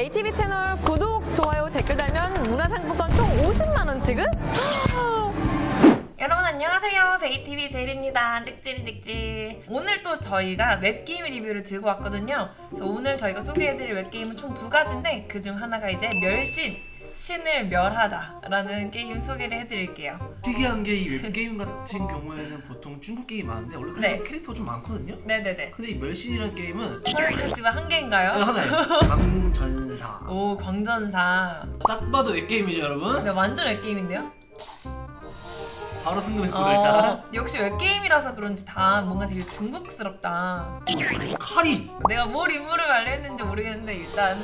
JTV 채널 구독, 좋아요, 댓글 달면 문화상품권 총 50만원 지급? 여러분 안녕하세요. 베이티비 제일입니다. 찍찍 찍찍. 오늘 또 저희가 웹게임 리뷰를 들고 왔거든요. 그래서 오늘 저희가 소개해드릴 웹게임은 총 두 가지인데 그중 하나가 이제 멸신, 신을 멸하다라는 게임 소개를 해드릴게요. 특이한 게 이 웹게임 같은 경우에는 보통 중국 게임이 많은데 원래 그래도 네. 캐릭터가 좀 많거든요? 네네네. 근데 이 멸신이라는 게임은 설그 집은 한 아, 개인가요? 하나예요 강전사 오 광전사. 딱 봐도 웹게임이죠 여러분? 네, 완전 웹게임인데요? 바로 승금했고요 어, 일단 역시 웹게임이라서 그런지 다 뭔가 되게 중국스럽다. 무슨 칼이 내가 뭘 임무를 완료했는지 모르겠는데 일단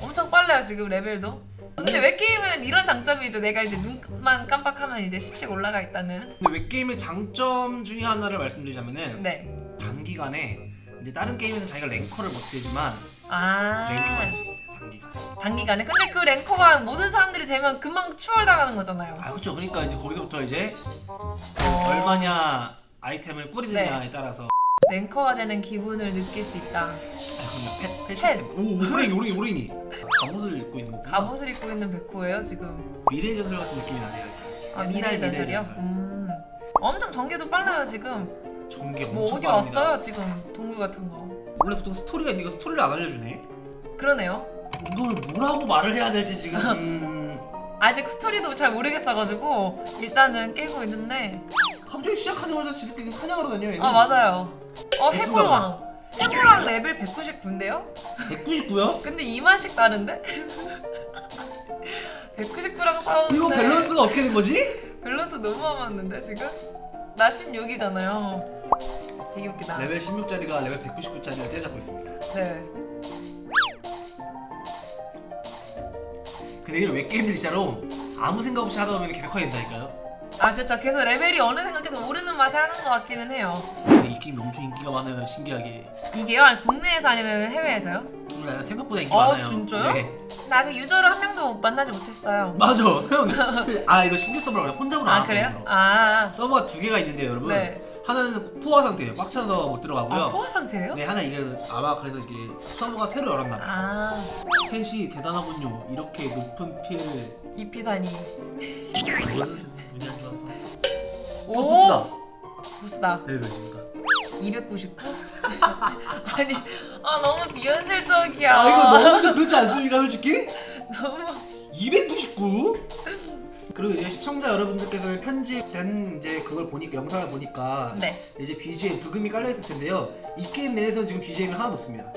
엄청 빨라요 지금 레벨도 근데 웹게임은 이런 장점이죠? 내가 이제 눈만 깜빡하면 이제 10씩 올라가 있다는. 근데 웹게임의 장점 중에 하나를 말씀드리자면은 네. 단기간에 이제 다른 게임에서 자기가 랭커를 못 되지만 아. 랭커가 될수 있어요 단기간에. 단기간에? 근데 그 랭커가 모든 사람들이 되면 금방 추월당하는 거잖아요. 아 그렇죠 그러니까 이제 거기서부터 이제 어, 얼마냐 아이템을 뿌리느냐에 따라서 랭커가 되는 기분을 느낄 수 있다. 아, 그럼 펫, 펫 펫. 시스템 오 오랭이 오랭이 오랭이. 갑옷을 입고 있는 거구나 갑옷을 입고 있는 백호예요 지금. 미래의 전설 같은 느낌이 나네요 아 미래의 전설이요? 전설. 음. 엄청 전개도 빨라요 지금. 전개 뭐 엄청 어디 빠릅니다. 왔어요 지금 동물 같은 거? 원래 보통 스토리가 있는데 이거 스토리를 안 알려주네. 그러네요. 이걸 뭐라고 말을 해야 될지 지금. 음, 아직 스토리도 잘 모르겠어가지고 일단은 깨고 있는데. 갑자기 시작하자마자 지들끼리 사냥하러 다녀요 얘는? 아 맞아요. 어 해골왕 해골왕 레벨 199인데요? 199요? 근데 2만씩 다른데? 199랑 싸우는데 이거 밸런스가 어떻게 된 거지? 밸런스 너무 안 맞는데 지금? 나 16이잖아요 되게 웃기다 레벨 16짜리가 레벨 199짜리를 때잡고 있습니다 네 근데 이런 웹게임들이 진짜로 아무 생각 없이 하다 보면 계속 하게 된다니까요 아 그쵸 계속 레벨이 어느 생각해서 오르는 맛에 하는 것 같기는 해요 게임 엄청 인기가 많아요 신기하게 이게요? 아니 국내에서 아니면 해외에서요? 둘다 생각보다 인기 아, 많아요 진짜요? 네. 나 아직 유저를 한 명도 만나지 못했어요 맞아 형 아 이거 신규 서버라고 해요. 혼자로 아 나왔어요 그래요? 아, 서버가 두 개가 있는데요 여러분 네. 하나는 포화 상태예요 꽉 차서 못 들어가고요 아 포화 상태예요? 네 하나 이게 아마 그래서 이게 서버가 새로 열었나 봐요 아 펜시 대단하군요 이렇게 높은 피해를 이피다니 뭘 눈이 안 좋아서 오또 보스다 보스다 네 몇입니까? 299? 아니 아 너무 비현실적이야 아 이거 너무 그렇지 않습니까 솔직히? 너무 299? 그리고 이제 시청자 여러분들께서 편집된 이제 그걸 보니까 영상을 보니까 네 이제 BGM 부금이 깔려 있을 텐데요. 이 게임 내에서 지금 BGM이 하나도 없습니다.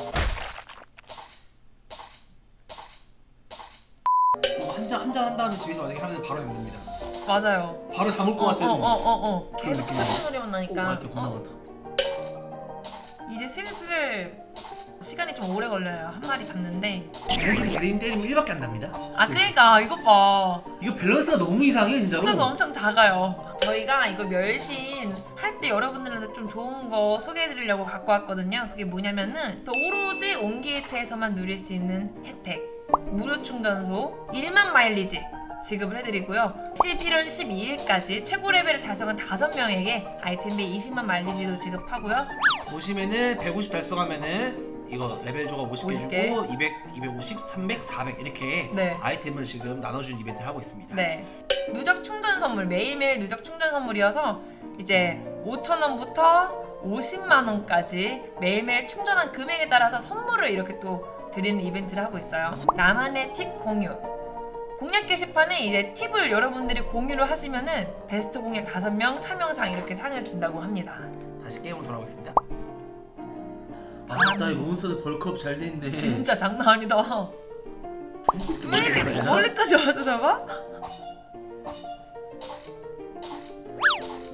한잔 한잔 한 다음에 집에서 만약에 하면 바로 힘듭니다. 맞아요 바로 잠올 것 같은. 어어어어 그런 계속 느낌이야. 같은 소리만 오, 나니까 겁나 어, 많다. 슬슬 시간이 좀 오래 걸려요 한 마리 잡는데 애들이 제대인 때리면 1밖에 안 답니다. 아 그니까 이것 봐 이거 밸런스가 너무 이상해 진짜로. 숫자도 엄청 작아요. 저희가 이거 멸신 할 때 여러분들한테 좀 좋은 거 소개해드리려고 갖고 왔거든요. 그게 뭐냐면은 또 오로지 온게이트에서만 누릴 수 있는 혜택. 무료 충전소 1만 마일리지 지급을 해드리고요. 11월 12일까지 최고 레벨을 달성한 5명에게 아이템비 20만 마일리지도 지급하고요. 보시면은 150 달성하면은 이거 레벨 조가 50개 50개. 주고 200, 250, 300, 400 이렇게 네. 아이템을 지금 나눠주는 이벤트를 하고 있습니다. 네. 누적 충전 선물 매일매일 누적 충전 선물이어서 이제 5천 원부터 50만 원까지 매일매일 충전한 금액에 따라서 선물을 이렇게 또 드리는 이벤트를 하고 있어요. 나만의 팁 공유. 공략 게시판에 이제 팁을 여러분들이 공유를 하시면은 베스트 공략 5명 참여상 이렇게 상을 준다고 합니다. 다시 게임으로 돌아오겠습니다. 아따 이 몬스터들 벌크업 잘 돼 있네. 진짜 장난 아니다. 왜 이렇게 멀리까지 와서 잡아?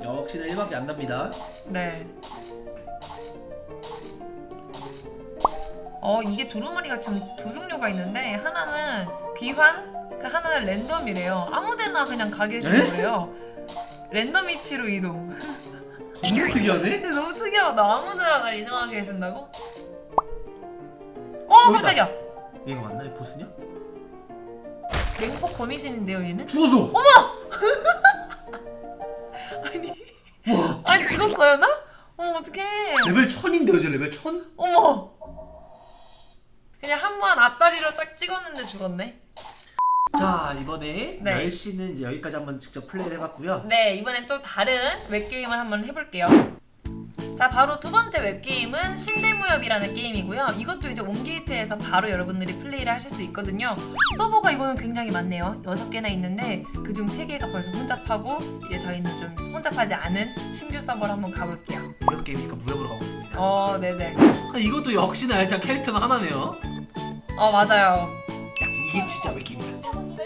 역시나 1밖에 안 답니다. 네. 어 이게 두루마리가 지금 두 종류가 있는데 하나는 귀환, 그 하나는 랜덤이래요. 아무데나 그냥 가게 해주는 에? 거예요. 랜덤 위치로 이동. 겁나 특이하네. 근데 너무 특이하다. 아무데나 날 이동하게 해준다고? 어 거기다. 깜짝이야. 얘가 맞나? 이 보스냐? 맹폭 거미신인데요 얘는? 죽었어. 아니 와 아니 죽었어요 나? 어머 어떡해. 레벨 1000인데요, 이제 레벨 1000? 어머 그냥 한 번 앞다리로 딱 찍었는데 죽었네. 자 이번에 네. 멸시는 이제 여기까지 한번 직접 플레이를 해봤고요. 네, 이번엔 또 다른 웹게임을 한번 해볼게요. 자, 바로 두 번째 웹게임은 신대무협이라는 게임이고요. 이것도 이제 온게이트에서 바로 여러분들이 플레이를 하실 수 있거든요. 서버가 이거는 굉장히 많네요. 여섯 개나 있는데 그중 세 개가 벌써 혼잡하고 이제 저희는 좀 혼잡하지 않은 신규 서버로 한번 가볼게요. 무협 게임이니까 무협으로 가고 있습니다. 어, 네네. 아, 이것도 역시나 일단 캐릭터는 하나네요. 어, 맞아요. 야, 이게 진짜 웹게임이야.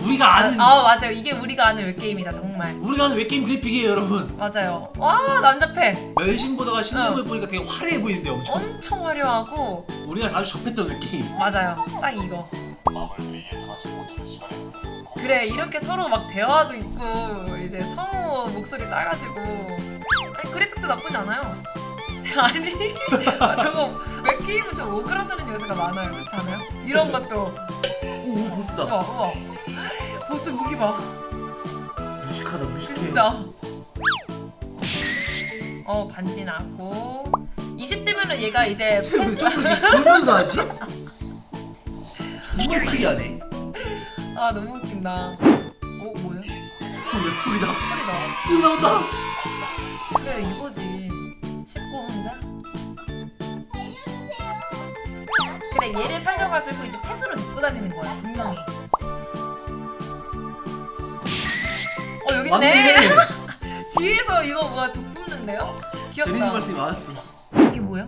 우리가 아는 아, 맞아요. 이게 우리가 아는 웹게임이다, 정말. 우리가 아는 웹게임 그래픽이에요, 여러분. 맞아요. 와, 난잡해. 멸신보다가 신나무 어. 보니까 되게 화려해 보이는데 엄청. 엄청 화려하고 우리가 자주 접했던 웹게임. 맞아요. 딱 이거. 그래 이렇게 서로 막 대화도 있고 이제 성우 목소리 따가지고 아니 그래픽도 나쁘지 않아요. 아니 아, 저거 왜 게임은 좀 오그라드는 요소가 많아요 그렇지 않아요? 이런 것도 오 보스다. 우와 우와 보스 무기 봐 무식하다 무식해. 진짜 어 반지 나고 20대면은 얘가 이제 쟤왜 저렇게 돌면서 하지? 정말 특이하네. 아 너무 웃긴다 어 뭐야? 스토리다 스토리다. 소리 나 스토리 나온다. 그래 이거지 19 혼자 그래 얘를 살려가지고 이제 펫으로 데리고 다니는 거야 분명히 여기 있네 맞네. 뒤에서 이거 뭐야 독 뿜는데요? 재밌는 귀엽다 말씀이 많았어. 이게 뭐야?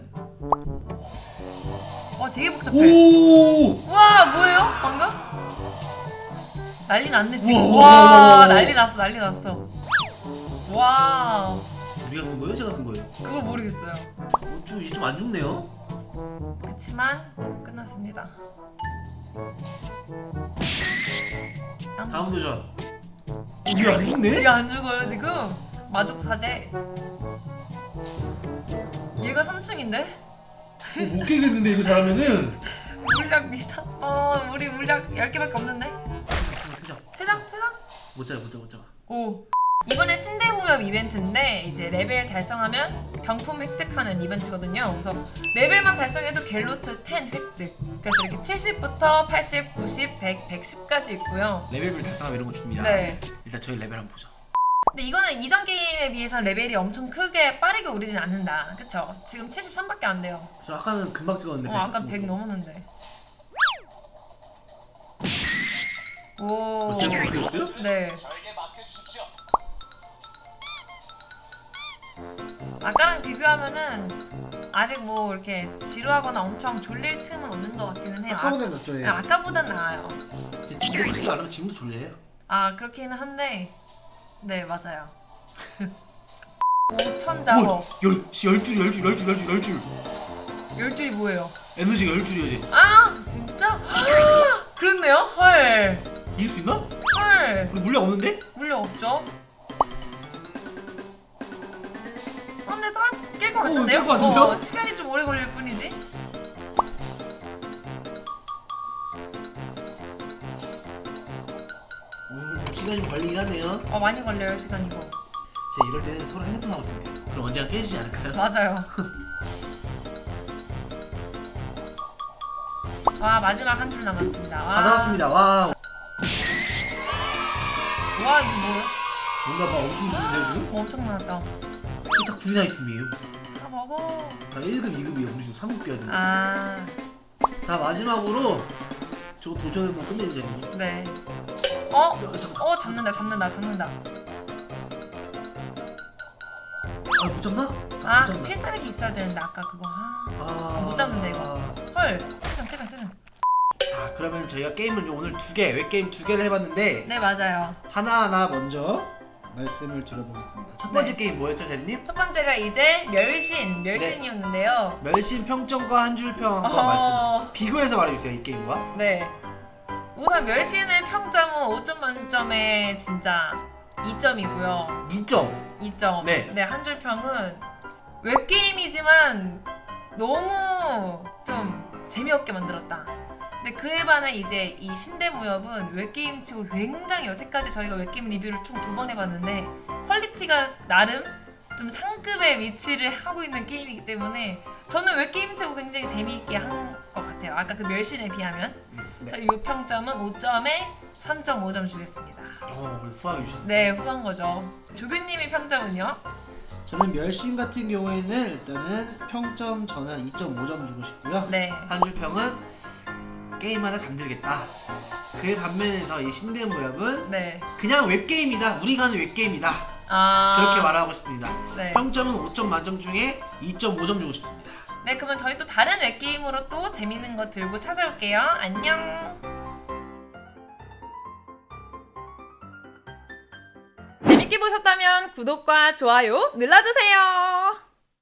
와 되게 복잡해 오. 와 뭐예요 방금? 난리 났네 지금 우와, 와, 우와, 우와, 우와. 난리 났어 난리 났어 와 우리가 쓴 거예요? 제가 쓴 거예요? 그걸 모르겠어요 어, 좀이좀안 좋네요. 그치만 끝났습니다. 다음 도전. 우리 안 죽네? 이게 안 죽어요 지금? 마족 사제. 얘가 3층인데? 못 깨겠는데 이거 잘하면은. 물약 미쳤어. 우리 물약 10개밖에 없는데? 퇴장 퇴장? 못 잡아 못 잡아 못 잡아. 오. 이번에 신대무협 이벤트인데 이제 레벨 달성하면 경품 획득하는 이벤트거든요. 그래서 레벨만 달성해도 갤로트 10 획득. 그래서 이렇게 70부터 80, 90, 100, 110까지 있고요. 레벨별 달성하면 이런 거 줍니다. 네. 일단 저희 레벨 한번 보죠. 근데 이거는 이전 게임에 비해서 레벨이 엄청 크게 빠르게 오르진 않는다. 그쵸? 지금 73밖에 안 돼요. 저 아까는 금방 찍었는데. 어, 아까 100 100 넘었는데. 오. 어, 진짜 보스였어요? 네. 아까랑 비교하면은 아직 뭐 이렇게 지루하거나 엄청 졸릴 틈은 없는 것 같기는 해요. 아까보다 낫죠. 아, 예. 아까보단 나아요. 진짜 솔직히 말하면 지금도 졸려요. 아 그렇기는 한데 네 맞아요. 5천 자호. 열, 씨, 열 줄, 열 줄, 열 줄, 열 줄, 열 줄. 열 줄이 뭐예요? 에너지가 열 이제. 아 진짜? 그렇네요. 헐. 이길 수 있나? 헐. 우리 물량 없는데? 물량 없죠? 아, 근데 싸움 깰것 어, 같은데요? 깰것 같은데요? 어, 시간이 좀 오래 걸릴 뿐이지. 음, 시간이 좀 걸리긴 하네요. 어 많이 걸려요 시간 이거. 제가 이럴 때는 서로 핸드폰 하고 있습니다. 그럼 언젠가 깨지지 않을까요? 맞아요. 와 마지막 한 줄 남았습니다. 와. 다 잡았습니다. 와, 와 이거 뭐야? 뭔가 막 엄청 좋은데요 지금? 뭐 엄청 많았다. 딱 구인 아이템이에요. 다 먹어. 자, 1급, 2급이에요. 우리 지금 3급 껴야 되는데. 아 자, 마지막으로 저거 도전해보면 끝내주자. 이거. 네. 어? 야, 잠깐. 어 잡는다 잡는다 잡는다. 아, 못 잡나? 아 못 그 잡나? 필살기 있어야 되는데 아까 그거. 아. 아, 못 잡는데, 이거. 헐. 퇴장 퇴장 퇴장. 자, 그러면 저희가 게임을 오늘 두 개, 웹게임 두 개를 해봤는데 네 맞아요. 하나하나 먼저 말씀을 드려보겠습니다. 첫 번째 네. 게임 뭐였죠, 제리님? 첫 번째가 이제 멸신 멸신이었는데요. 멸신 평점과 한 줄 평과 어. 말씀 비교해서 말해주세요 이 게임과 네. 우선 멸신의 평점은 5점 만점에 진짜 2점이고요. 2점 2점. 네. 네, 한 줄 평은 웹게임이지만 너무 좀 재미없게 만들었다. 근데 그에 반해 이제 이 신대무협은 웹게임 치고 굉장히 여태까지 저희가 웹게임 리뷰를 총 두 번 해봤는데 퀄리티가 나름 좀 상급의 위치를 하고 있는 게임이기 때문에 저는 웹게임 치고 굉장히 재미있게 한 것 같아요. 아까 그 멸신에 비하면. 네. 그래서 이 평점은 5점에 3.5점 주겠습니다. 어, 후하게 주셨네. 네, 후한 거죠. 조교님의 평점은요? 저는 멸신 같은 경우에는 일단은 평점 저는 한 2.5점 주고 싶고요. 네. 한줄 평은 게임하다 잠들겠다. 그 반면에서 이 신비한 무협은 네. 그냥 웹게임이다. 우리가 하는 웹게임이다. 아. 그렇게 말하고 싶습니다. 네. 평점은 5점 만점 중에 2.5점 주고 싶습니다. 네, 그러면 저희 또 다른 웹게임으로 또 재밌는 거 들고 찾아올게요. 안녕. 재밌게 보셨다면 구독과 좋아요 눌러주세요.